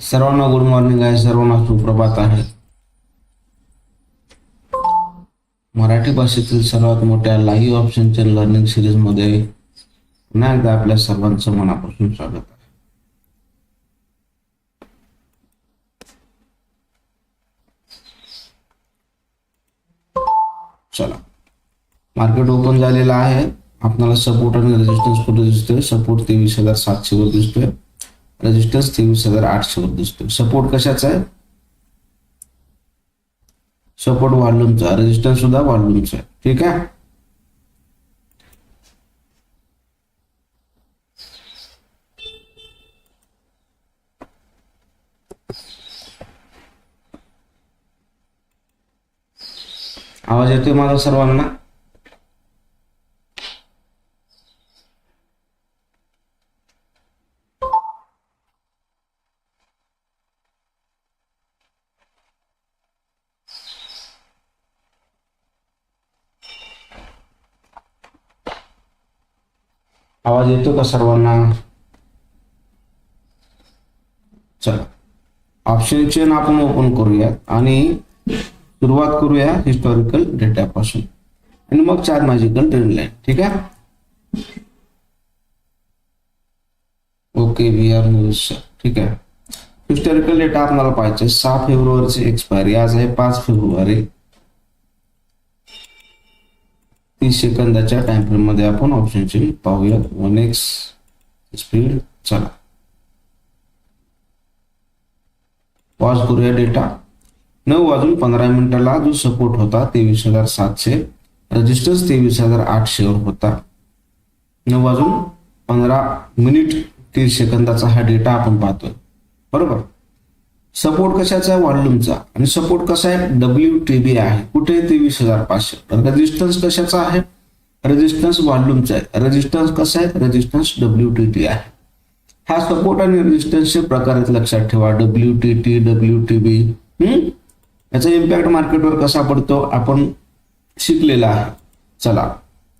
सर्वांना good morning आहे सर्वांना सुप्रभात आहे मराठी भाषेतील सर्वात मोठ्या लाईव्ह ऑप्शनच्या लर्निंग सिरीजमध्ये पुन्हा एकदा आपल्या सर्वांचं मनापासून स्वागत आहे. चला. मार्केट ओपन झालेलं आहे. आपल्याला सपोर्ट आणि रेजिस्टन्स कुठे दिसतोय? सपोर्ट तेवीस हजार सातशे वर दिसतोय. रेजिस्टन्स तेवीस हजार आठशे वर दिसतो. सपोर्ट कशाचा आहे? सपोर्ट व्हॉल्यूमचा रेजिस्टन्स सुद्धा व्हॉल्यूमचा आहे. ठीक आहे? आवाज येतोय माझा सर्वांना? आवाज येतो का सर्वांना? चला. ऑप्शन चेन आपण ओपन करूया आणि सुरुवात करूया हिस्टॉरिकल डेटापासून आणि मग चार मॅजिकल ट्रेन लाईन ठीक आहे? ओके व्ही आर न्यूज ठीक आहे. हिस्टॉरिकल डेटा आपल्याला पाहिजे सहा फेब्रुवारीची एक्सपायरी आज आहे पाच फेब्रुवारी. तीस सेकंदाच्या टाइम फ्रेममध्ये आपण ऑप्शनची पाहूयात. वन एक्स स्पीड चला. पॉज करूया डेटा नऊ वाजून पंधरा मिनिटाला जो सपोर्ट होता तेवीस हजार सातशे. रजिस्टन्स तेवीस हजार आठशे वर होता. नऊ वाजून पंधरा मिनिट तीस सेकंदाचा हा डेटा आपण पाहतोय. बरोबर? सपोर्ट कशाचा आहे? वॉल्यूमचा आणि सपोर्ट कसा आहे? डब्ल्यू टी बी आहे. कुठे तेवीस हजार पाचशे. रेजिस्टन्स कशाचा आहे? रेजिस्टन्स व्हॉल्यूमचा आहे. रेजिस्टन्स कसा आहे? रेजिस्टन्स डब्ल्यू टी टी आहे. हा सपोर्ट आणि रेजिस्टन्सचे प्रकार आहेत लक्षात ठेवा. W T T W T B याचा इम्पॅक्ट मार्केटवर कसा पडतो? आपण शिकलेला आहे. चला.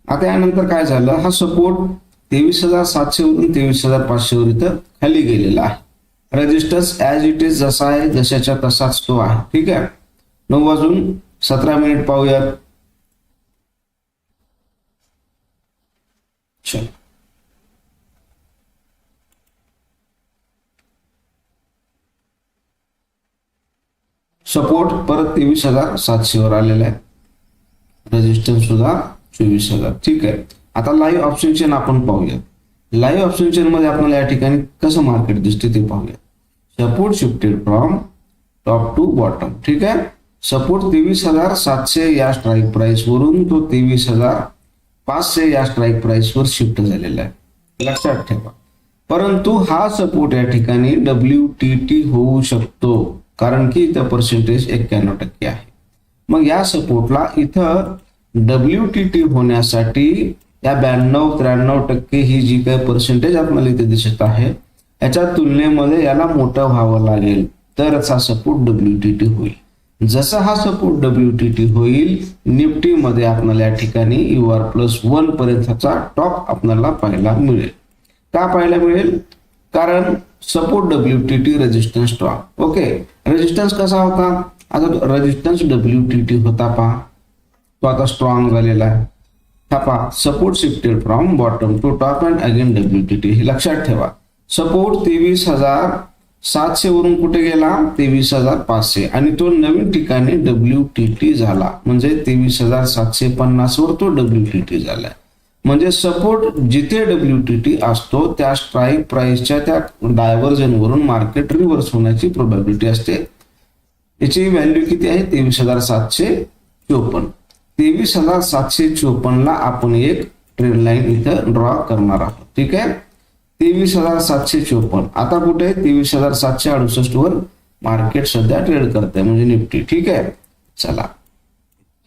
आता यानंतर काय झालं? हा सपोर्ट तेवीस हजार सातशे वरून तेवीस हजार पाचशे वर इथं खाली गेलेला आहे. रेजिस्टन्स ॲज इट इज जसा आहे जशाच्या तसाच तो आहे. ठीक आहे? नऊ वाजून सतरा मिनिट पाहूयात. चल. सपोर्ट परत तेवीस हजार सातशेवर आलेला आहे. रेजिस्टन्स सुद्धा चोवीस हजार. ठीक आहे? आता लाईव्ह ऑप्शन आपण पाहूया लाईव्ह ऑप्शन चेन मध्ये आपल्याला या ठिकाणी कसं मार्केट दिसते ते पाहूया. Support shifted from top to bottom ठीक आहे? सपोर्ट तेवीस हजार सातशे या स्ट्राईक प्राइस वरून तो तेवीस हजार पाचशे या स्ट्राईक प्राइस वर शिफ्ट झालेला आहे. लक्षात ठेवा. परंतु हा सपोर्ट या ठिकाणी डब्ल्यू टी टी होऊ शकतो. कारण की इथं पर्सेंटेज एक्क्याण्णव टक्के आहे. मग या सपोर्टला इथं डब्ल्यू टी टी होण्यासाठी या ब्याण्णव त्र्याण्णव टक्के ही जी काही पर्सेंटेज आपल्याला इथे दिसत आहे याच्या तुलनेमध्ये याला मोठं व्हावं लागेल. तरच हा सपोर्ट डब्ल्यू टी टी होईल. जसा हा सपोर्ट डब्ल्यू टी टी होईल निफ्टीमध्ये आपल्याला या ठिकाणी यू आर प्लस वन पर्यंतचा टॉप आपल्याला पाहायला मिळेल. का पाहायला मिळेल? कारण support W T T resistance top okay resistance कसा होता? आता रेजिस्टन्स डब्ल्यू टी टी होता पहा. तो आता स्ट्रॉंग झालेला आहे. थापा support shifted from bottom to top and again W T T हे लक्षात ठेवा. सपोर्ट तेवीस हजार सातशे वरून कुठे गेला? तेवीस हजार पाचशे. आणि तो नवीन ठिकाणी डब्ल्यू टी टी झाला. म्हणजे तेवीस हजार सातशे पन्नास वर तो डब्ल्यू टी टी झाला म्हणजे सपोर्ट जिथे डब्ल्यू टी टी असतो त्या स्ट्राईक प्राइसच्या त्या डायव्हर्जन वरून मार्केट रिव्हर्स होण्याची प्रोबॅबिलिटी असते. याची व्हॅल्यू किती आहे? तेवीस हजार सातशे चोपन्न. तेवीस हजार सातशे चोपन्न ला आपण एक ट्रेन लाईन इथं ड्रॉ करणार आहोत. ठीक आहे? तेवीस हजार सातशे चोपन्न. आता कुठे आहे? तेवीस हजार सातशे अडुसष्ट वर मार्केट सध्या ट्रेड करते म्हणजे निफ्टी. ठीक आहे? चला.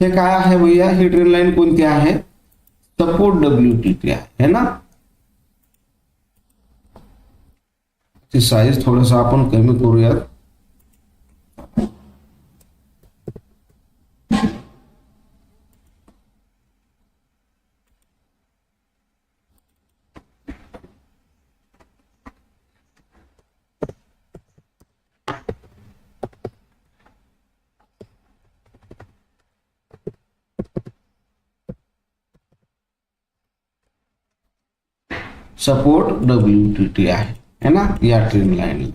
हे काय आहे भैया? ही ट्रेन लाईन कोणती आहे? सपोर्ट डब्ल्यू टी टी आहे ना? ती साईज थोडस आपण कमी करूयात. सपोर्ट डब्ल्यू टी टी आहे. है ना? या ट्रेन लाईनला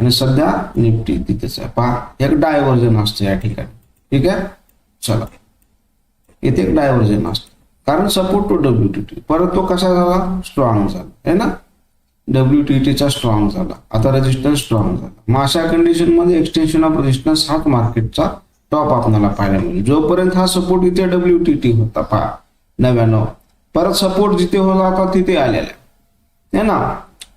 आणि सध्या निफ्टी तिथेच आहे. पहा एक डायव्हर्जन असतं या ठिकाणी. ठीक आहे? चला. इथे एक डायव्हर्जन असतं. कारण support to W T T परत तो कसा झाला? स्ट्रॉंग झाला. है ना? डब्ल्यू टी टीचा स्ट्रॉंग झाला. आता रेजिस्टन्स स्ट्रॉंग झाला. मग अशा कंडिशनमध्ये एक्सटेन्शन ऑफ रेजिस्टन्स हाच मार्केटचा टॉप आपल्याला पाहायला मिळेल. जोपर्यंत हा सपोर्ट इथे डब्ल्यू टी टी होता पहा. नव्याण्णव. परत सपोर्ट जिथे होता तिथे आलेला आहे. ना?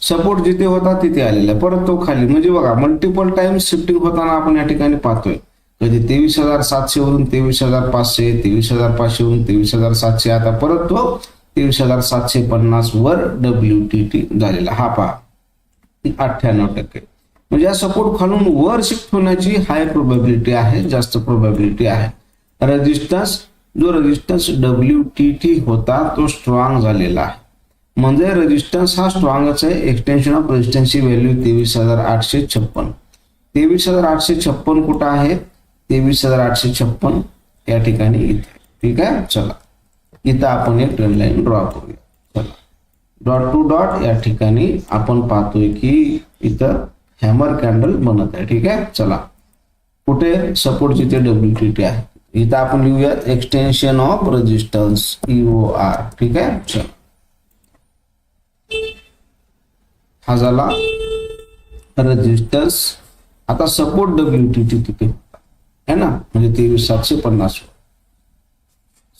सपोर्ट जिथे होता तिथे आलेला आहे. परत तो खाली. म्हणजे बघा मल्टिपल टाइम शिफ्टिंग होताना आपण या ठिकाणी पाहतोय. कधी तेवीस हजार सातशे वरून तेवीस हजार पाचशे तेवीस हजार पाचशे वरून तेवीस हजार सातशे. आता परत तो तेवीस हजार सातशे पन्नास वर डब्ल्यू टी टी झालेला. हा पहा. अठ्ठ्याण्णव टक्के. म्हणजे या सपोर्ट खालून वर शिफ्ट होण्याची हाय प्रोबॅबिलिटी आहे जास्त प्रोबॅबिलिटी आहे. रेजिस्टन्स जो रेजिस्टन्स डब्ल्यू टी टी होता तो स्ट्रॉंग झालेला आहे. म्हणजे रेजिस्टन्स हा स्ट्रॉंगच आहे. एक्सटेन्शन ऑफ रेजिस्टन्सची व्हॅल्यू तेवीस हजार आठशे छप्पन. तेवीस हजार आठशे छप्पन कुठं आहे? तेवीस हजार आठशे छप्पन या ठिकाणी इथे. ठीक आहे? चला. इथं आपण एक ट्रेन लाईन ड्रॉ करूया. चला. डॉट टू डॉट या ठिकाणी आपण पाहतोय की इथं हॅमर कॅन्डल बनत आहे. ठीक आहे? चला. कुठे? सपोर्ट जिथे डब्ल्यू टी टी आहे. इथं आपण लिहूयात extension of resistance O R ठीक आहे? हा झाला रेजिस्टन्स आता सपोर्ट डब्ल्यू टी टी तिथे. है ना? म्हणजे तेवीस सातशे पन्नास.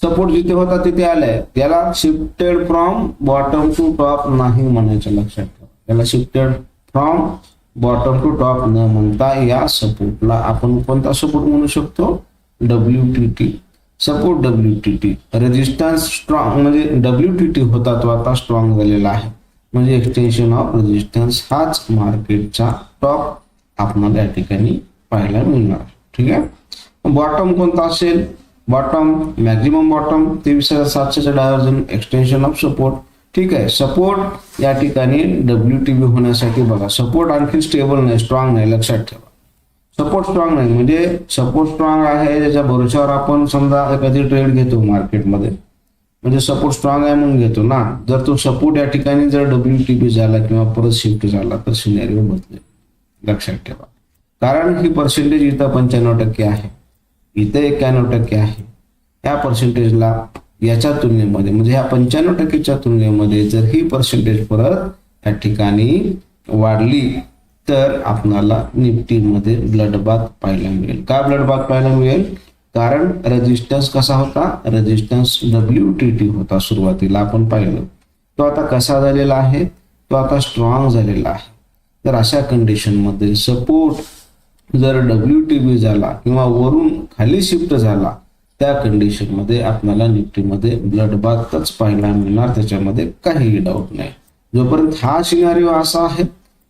सपोर्ट जिथे होता तिथे आलाय. त्याला shifted from bottom to top नाही म्हणायचं लक्षात ठेवा. त्याला shifted from bottom to top न म्हणता या सपोर्टला आपण कोणता सपोर्ट म्हणू शकतो? W T T support W T T resistance strong म्हणजे डब्ल्यू टी टी होता तो आता स्ट्रॉंग झालेला आहे. म्हणजे एक्सटेन्शन ऑफ रेजिस्टन्स हाच मार्केटचा टॉप आपल्याला या ठिकाणी पाहायला मिळणार. ठीक आहे? बॉटम कोणता असेल? बॉटम मॅक्झिमम बॉटम तेवीस हजार सातशेचा डायव्हर्जन एक्सटेन्शन ऑफ सपोर्ट ठीक आहे? सपोर्ट या ठिकाणी डब्ल्यू टी बी होण्यासाठी बघा. सपोर्ट आणखी स्टेबल नाही स्ट्रॉंग नाही लक्षात ठेवा. सपोर्ट स्ट्रॉंग नाही. म्हणजे सपोर्ट स्ट्रॉंग आहे त्याच्या भरोश्यावर आपण समजा एखादी ट्रेड घेतो मार्केटमध्ये म्हणजे सपोर्ट स्ट्रॉंग आहे म्हणून घेतो ना. जर तो सपोर्ट या ठिकाणी जर डब्ल्यू टी बी झाला किंवा परत शिफ्ट झाला तर सिनेरिओ बदलेल. लक्षात ठेवा. कारण ही पर्सेंटेज इथं पंच्याण्णव टक्के आहे. इथं एक्क्याण्णव टक्के आहे. या पर्सेंटेजला याच्या तुलनेमध्ये म्हणजे ह्या पंच्याण्णव टक्केच्या तुलनेमध्ये जर ही पर्सेंटेज परत या ठिकाणी वाढली तर आपणाला निफ्टीमध्ये ब्लडबाथ पाहायला मिळेल. का ब्लडबाथ पाहायला मिळेल? कारण रेजिस्टन्स कसा होता? रेजिस्टन्स डब्ल्यू टी टी होता सुरुवातीला. आपण पाहिलं. तो आता कसा झालेला आहे? तो आता स्ट्रॉंग झालेला आहे. तर अशा कंडिशनमध्ये सपोर्ट जर डब्ल्यू टी बी झाला किंवा वरून खाली शिफ्ट झाला त्या कंडिशनमध्ये आपल्याला निफ्टीमध्ये ब्लडबाथच पाहायला मिळणार. त्याच्यामध्ये काहीही डाऊट नाही. जोपर्यंत हा सिनारिओ असा आहे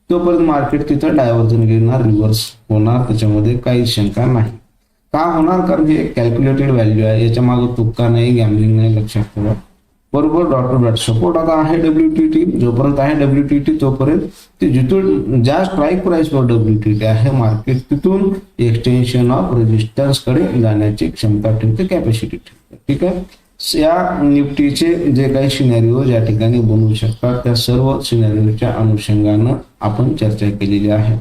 तोपर्यंत मार्केट तिथं डायव्हर्जन घेणार रिव्हर्स होणार त्याच्यामध्ये काही शंका नाही. का होणार? कारण हे कॅल्क्युलेटेड व्हॅल्यू आहे. याच्या मागे तुक्का नाही गॅमलिंग नाही लक्षात ठेवा. बरोबर डॉट टू डॉट सपोर्ट आता आहे डब्ल्यू टी टी जोपर्यंत आहे डब्ल्यू टी टी तोपर्यंत ते जिथून ज्या स्ट्राईक प्राईसवर डब्ल्यू टी टी आहे मार्केट तिथून एक्सटेन्शन ऑफ रेजिस्टन्सकडे जाण्याची क्षमता ठेवते कॅपॅसिटी ठेवते. ठीक आहे? या निफ्टीचे जे काही सिनेरिओ या ठिकाणी बनवू शकतात त्या सर्व सिनेरिओच्या अनुषंगानं आपण चर्चा केलेली आहे.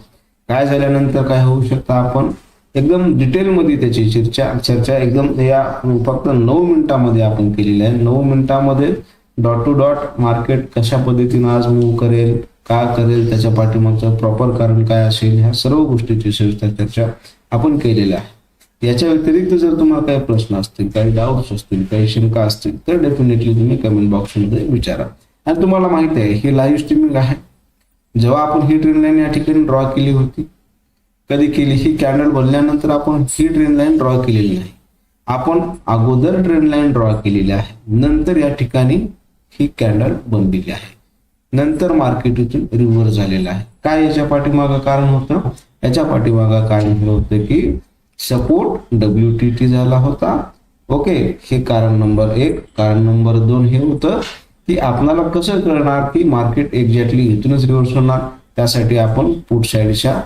काय झाल्यानंतर काय होऊ शकतं आपण? एकदम डिटेलमध्ये त्याची चर्चा चर्चा एकदम या फक्त नऊ मिनिटामध्ये आपण केलेली आहे. नऊ मिनिटामध्ये डॉट टू डॉट मार्केट कशा पद्धतीनं आज मूव्ह करेल का करेल त्याच्या पाठीमागचं प्रॉपर कारण काय असेल ह्या सर्व गोष्टीची चर्चा आपण केलेल्या आहे. याच्या व्यतिरिक्त जर तुम्हाला काही प्रश्न असतील काही डाऊट्स असतील काही शंका असतील तर डेफिनेटली तुम्ही कमेंट बॉक्समध्ये विचारा. आणि तुम्हाला माहिती आहे ही लाईव्ह स्ट्रीमिंग आहे. जेव्हा आपण ही ट्रेन लाईन या ठिकाणी ड्रॉ केली होती कधी केली? ही कॅन्डल बनल्यानंतर आपण ही ट्रेन लाईन ड्रॉ केलेली नाही. आपण अगोदर ट्रेन लाईन ड्रॉ केलेली आहे. नंतर या ठिकाणी ही कॅन्डल बनलेली आहे. नंतर मार्केट इथून रिव्हर्स झालेलं आहे. काय याच्या पाठीमागं कारण होतं? याच्या पाठीमागं कारण हे होतं की सपोर्ट डब्ल्यू टी टी झाला होता. ओके हे कारण नंबर एक. कारण नंबर दोन हे होतं की आपल्याला कसं करणार की मार्केट एक्झॅक्टली इथूनच रिव्हर्स होणार? त्यासाठी आपण पुट साईडच्या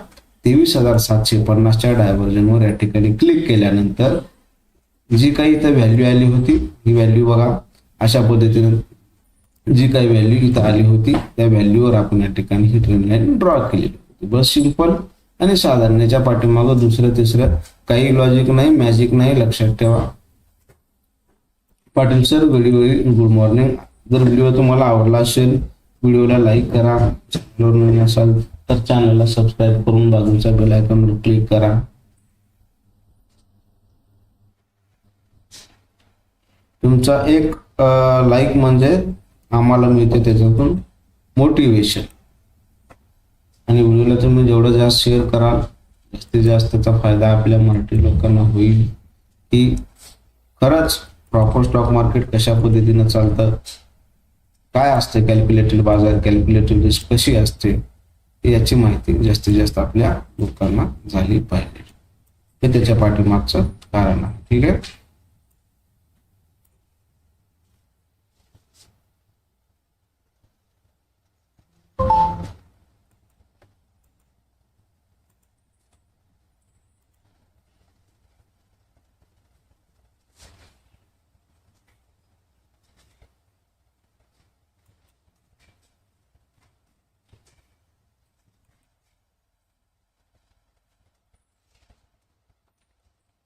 तेवीस हजार सातशे पन्नासच्या डायव्हर्जनवर या ठिकाणी क्लिक केल्यानंतर जी काही इथं व्हॅल्यू आली होती ही व्हॅल्यू बघा. अशा पद्धतीने जी काही व्हॅल्यू इथं आली होती त्या व्हॅल्यूवर आपण या ठिकाणी ही ट्रेन लाईन ड्रॉ केलेली होती. बस सिंपल आणि साधारण याच्या पाठीमागं दुसरं तिसरं काही लॉजिक नाही मॅजिक नाही लक्षात ठेवा. Patil sir video good morning जर व्हिडिओ तुम्हाला आवडला असेल व्हिडिओला लाईक करा. चॅनलवर नवीन असाल तर चॅनलला सबस्क्राईब करून बाजूच्या बेल आयकॉनवर क्लिक करा. तुमचा एक लाईक म्हणजे आम्हाला मिळते त्याच्यातून मोटिवेशन आणि व्हिडिओला तुम्ही जेवढं जास्त शेअर कराल जास्तीत जास्त त्याचा फायदा आपल्या मराठी लोकांना होईल. की खरंच प्रॉपर स्टॉक मार्केट कशा पद्धतीनं चालतं काय असते कॅल्क्युलेटेड बाजार कॅल्क्युलेटेड रिस्क कशी असते याची माहिती जास्तीत जास्त आपल्या लोकांना झाली पाहिजे. हे त्याच्या पाठीमागचं कारण आहे. ठीक आहे?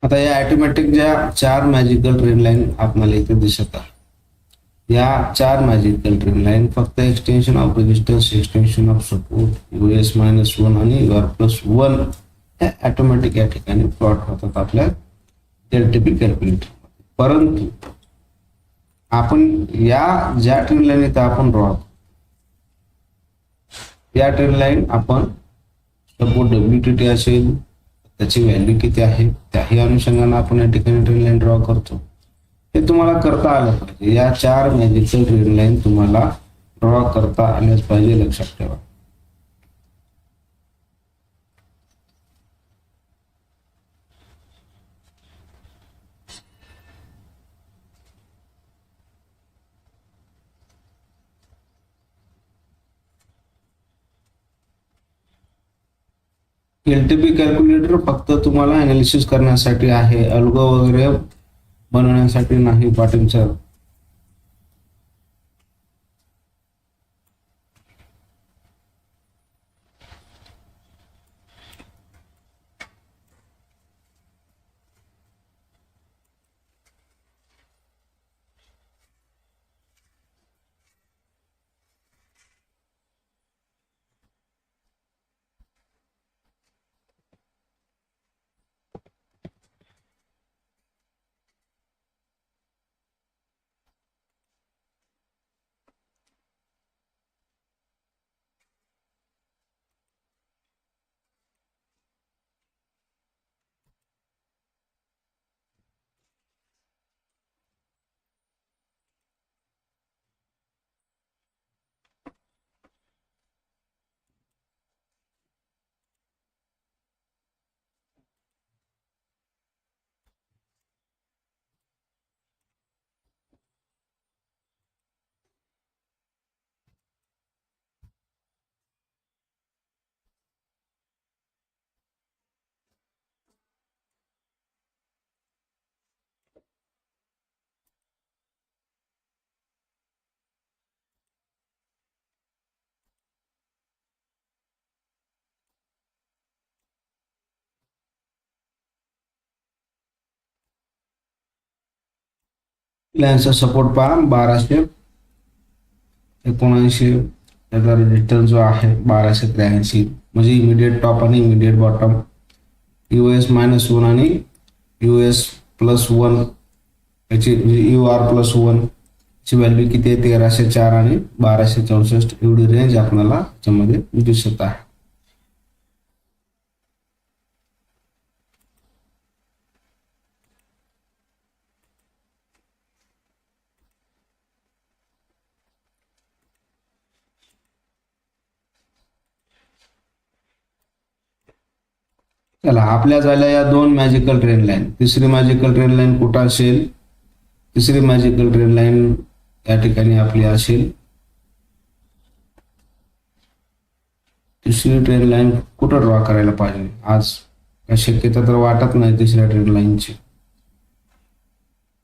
आता या ऑटोमॅटिक ज्या चार मॅजिकल ट्रेन लाईन आपल्याला इथे दिसत आहे. या चार मॅजिकल ट्रेन लाईन फक्त extension of resistance extension of support US minus one आणि यू आर प्लस वन हे ॲटोमॅटिक या ठिकाणी प्लॉट होतात आपल्या. एलटीपी कॅल्क्युलेटर परंतु आपण या ज्या ट्रेन लाईन इथं आपण ड्रॉ या ट्रेन लाईन आपण सपोर्ट डब्ल्यू टी टी असेल त्याची व्हॅल्यू किती आहे? त्याही अनुषंगाने आपण या ठिकाणी ट्रेन लाईन ड्रॉ करतो. हे तुम्हाला करता आलं पाहिजे. या चार मॅजिकल ट्रेन लाईन तुम्हाला ड्रॉ करता आल्याच पाहिजे लक्षात ठेवा. एलटीपी कॅल्क्युलेटर फक्त तुम्हाला अनालिसिस करण्यासाठी आहे. अल्गो वगैरे बनवण्यासाठी नाही पाटील सर प्लॅनचा सपोर्ट पहा बाराशे एकोणऐंशी त्याचा रेजिस्टन्स जो आहे बाराशे त्र्याऐंशी. म्हणजे इमिडिएट टॉप आणि immediate bottom U S minus one आणि यू एस प्लस वन याची यू आर प्लस वन ची व्हॅल्यू किती आहे? तेराशे चार आणि बाराशे चौसष्ट. एवढी रेंज आपल्याला याच्यामध्ये दिसत आहे. चला आपल्या झाल्या या दोन मॅजिकल ट्रेन लाईन तिसरी मॅजिकल ट्रेन लाईन कुठं असेल? तिसरी मॅजिकल ट्रेन लाईन या ठिकाणी आपली असेल. तिसरी ट्रेन लाईन कुठं ड्रॉ करायला पाहिजे? आज काय शक्यता तर वाटत नाही तिसऱ्या ट्रेन लाईनची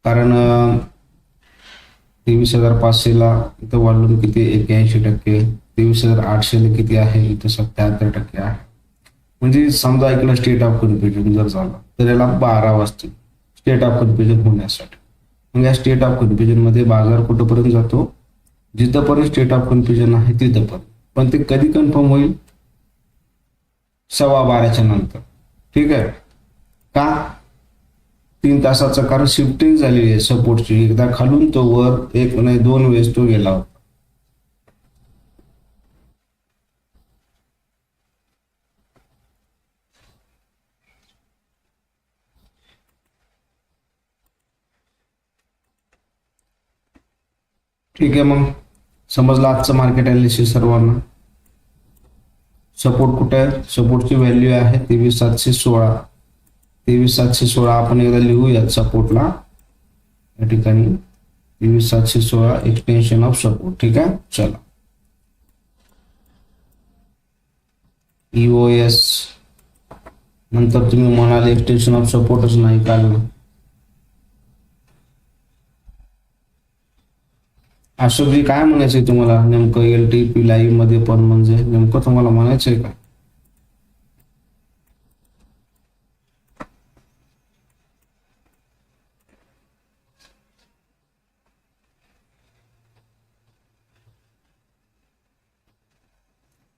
कारण तेवीस हजार पाचशेला इथं वॉल्यूम किती? एक्याऐंशी टक्के. तेवीस हजार आठशेला किती आहे? इथं सत्याहत्तर टक्के आहे. म्हणजे समजा ऐकलं स्टेट ऑफ कन्फ्युजन जर झालं तर याला बारा वाजतील स्टेट ऑफ कन्फ्युजन होण्यासाठी. मग या स्टेट ऑफ कन्फ्युजनमध्ये बाजार कुठंपर्यंत जातो? जिथंपर्यंत स्टेट ऑफ कन्फ्युजन आहे तिथंपर्यंत पण ते कधी कन्फर्म होईल? सव्वा बाराच्या नंतर. ठीक आहे? का? तीन तासाचं कारण शिफ्टिंग झालेली आहे सपोर्टची एकदा खालून तो वर एक नाही दोन वेळेस तो गेला होता. ठीक आहे मग. समजलं आजचं मार्केट अनालिसिस सर्वांना. सपोर्ट कुठे आहे? सपोर्टची व्हॅल्यू आहे तेवीस सातशे सोळा. तेवीस सातशे सोळा आपण एकदा लिहूयात सपोर्टला या ठिकाणी तेवीस सातशे सोळा एक्सटेन्शन ऑफ सपोर्ट ठीक आहे? चला. एस नंतर तुम्ही म्हणाल एक्सटेन्शन ऑफ सपोर्टच नाही कारण अशोकजी काय म्हणायचंय तुम्हाला? नेमकं एल टी पी लाईव्हमध्ये पण म्हणजे नेमकं तुम्हाला म्हणायचंय का?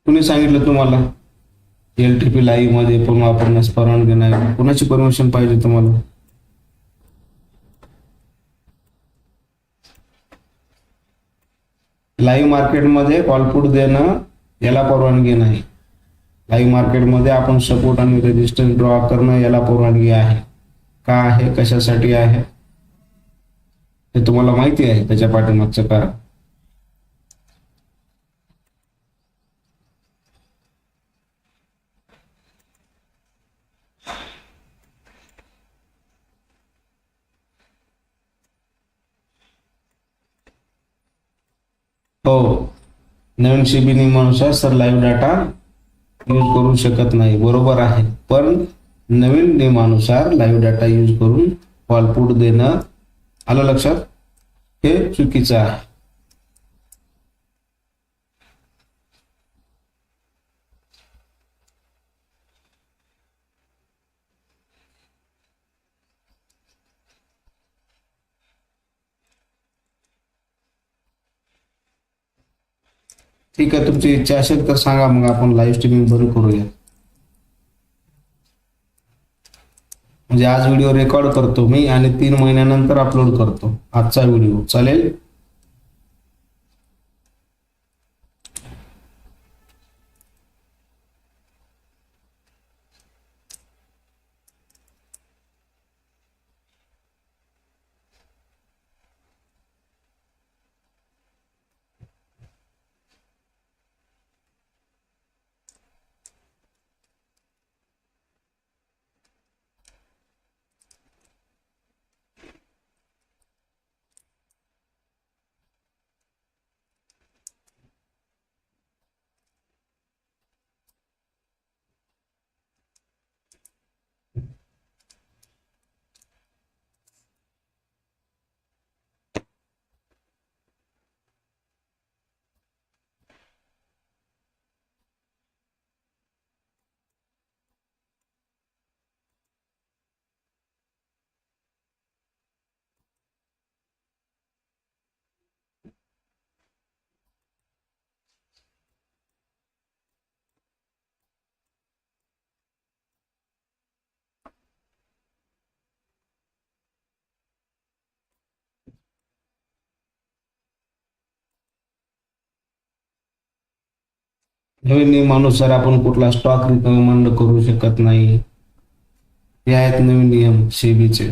कुणी सांगितलं तुम्हाला? एल टी पी लाईव्हमध्ये पण वापरण्यास परवानगी नाही. कुणाची परमिशन पाहिजे तुम्हाला? लाईव्ह मार्केटमध्ये कॉलपुट देणं याला परवानगी नाही. लाईव्ह मार्केटमध्ये आपण सपोर्ट आणि रेजिस्टन्स ड्रॉ करणं याला परवानगी आहे. का आहे? कशासाठी आहे? हे तुम्हाला माहिती आहे. त्याच्या पाठीमागचं कारण. हो. नवीन शिबी नियमानुसार सर लाईव्ह डाटा यूज करू शकत नाही. बरोबर आहे. पण नवीन नियमानुसार लाईव्ह डाटा यूज करून कॉलपुट देणं आलं लक्षात? हे चुकीचं आहे. ठीक आहे तुमची इच्छा असेल तर सांगा मग आपण लाईव्ह स्ट्रीमिंग बंद करूया. म्हणजे आज व्हिडिओ रेकॉर्ड करतो मी आणि तीन महिन्यानंतर अपलोड करतो. आजचा व्हिडिओ चालेल? नवीन नियमानुसार आपण कुठला स्टॉक रिकमेंड करू शकत नाही हे आहेत नवीन नियम सेबीचे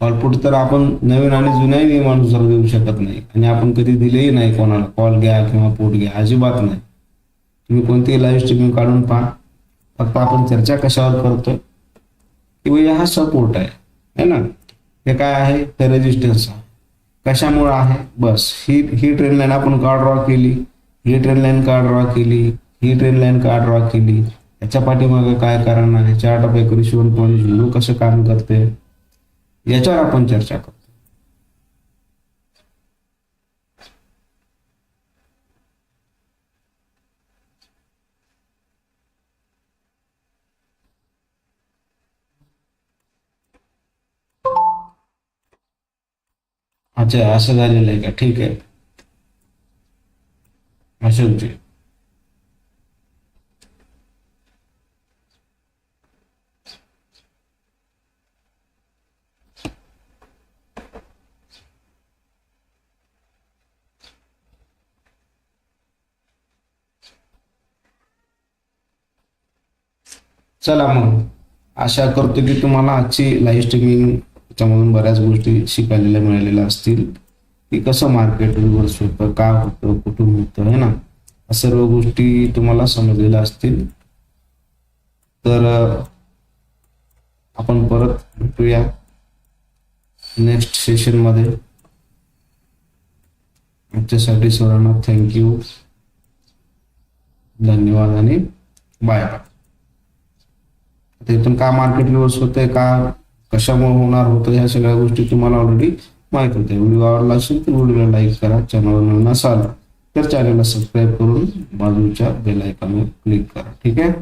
कॉलपुट तर आपण नवीन आणि जुन्या नियमानुसार देऊ शकत नाही. आणि आपण कधी दिलेही नाही कोणाला. कॉल घ्या किंवा पोट घ्या अजिबात नाही. तुम्ही कोणतीही लाईव्ह स्ट्रीमिंग काढून पहा. फक्त आपण चर्चा कशावर करतोय? की हा सपोर्ट आहे. है ना? हे काय आहे? हे रेजिस्टन्स आहे. कशामुळे आहे? बस. ही ही ट्रेन लाईन आपण का ड्रॉ केली. ही ट्रेन लाईन का ड्रॉ केली ही ट्रेन लाईन का ड्रॉ केली. याच्या पाठीमागे काय कारण आहे? चार्ट ऑफ एक्युरेशन पॉईंट झिरो कसं काम करते? याच्यावर आपण चर्चा करतो. अच्छा असं झालेलं आहे का? ठीक आहे. अशोकजी चला मग. आशा करतो की तुम्हाला आजची लाईव्ह स्ट्रीमिंग त्याच्यामधून बऱ्याच गोष्टी शिकायला मिळालेल्या असतील. की कसं मार्केट रिव्हर्स होतं का होतं कुठून होतं है ना? या सर्व गोष्टी तुम्हाला समजलेल्या असतील. तर आपण परत भेटूया नेक्स्ट सेशनमध्ये आमच्यासाठी सर्वांना थँक्यू धन्यवाद आणि बाय बाय आता इथून का मार्केट रिव्हर्स होतंय का कशामुळे होणार होतं ह्या सगळ्या गोष्टी तुम्हाला ऑलरेडी माहीत होत्या व्हिडिओ आवडला असेल तर व्हिडिओला लाईक करा चॅनलवर नसाल तर चॅनलला सबस्क्राईब करून बाजूच्या बेल आयकॉनवर क्लिक करा ठीक आहे